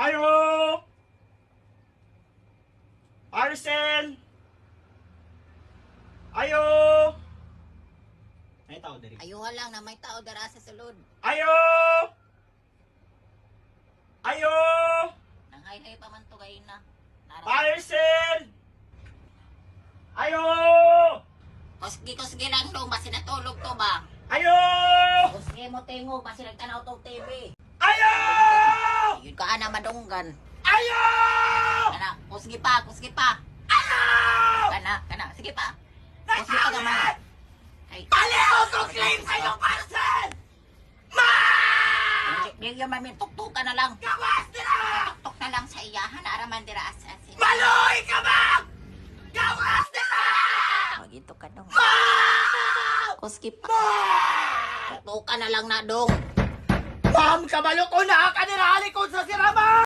Ayo! Arcel! Ayo! Ay, tao diri. Ayuha lang na may tao dara sa sulod. Ayo! Ayo! Nanghay-hay pa man to kay na. Nara. Parcel! Ayo! Kusgi kusgi lang dong basi natulog to ba? Ayo! Kusgi mo tingog basi nagtanaw tong TV. Ayo! Yun ka ana madunggan. Ayo! Kana, kusgi pa, kusgi pa. Ayo! Kana, kana, sige pa. Kusgi pa gamay. Ay, Aliw ko claim sa iyong parcel! Ma! di yung mamin tuktukan na lang. Gawas nila! Tuktok na lang sa iyahan araman dira as asin. Maloy ka ba? Gawas nila! Magito ka dong. Ma! Kusgi pa. Ma! Tuktukan na lang na dong. Ma'am, kabalo ko na! Sa sirama!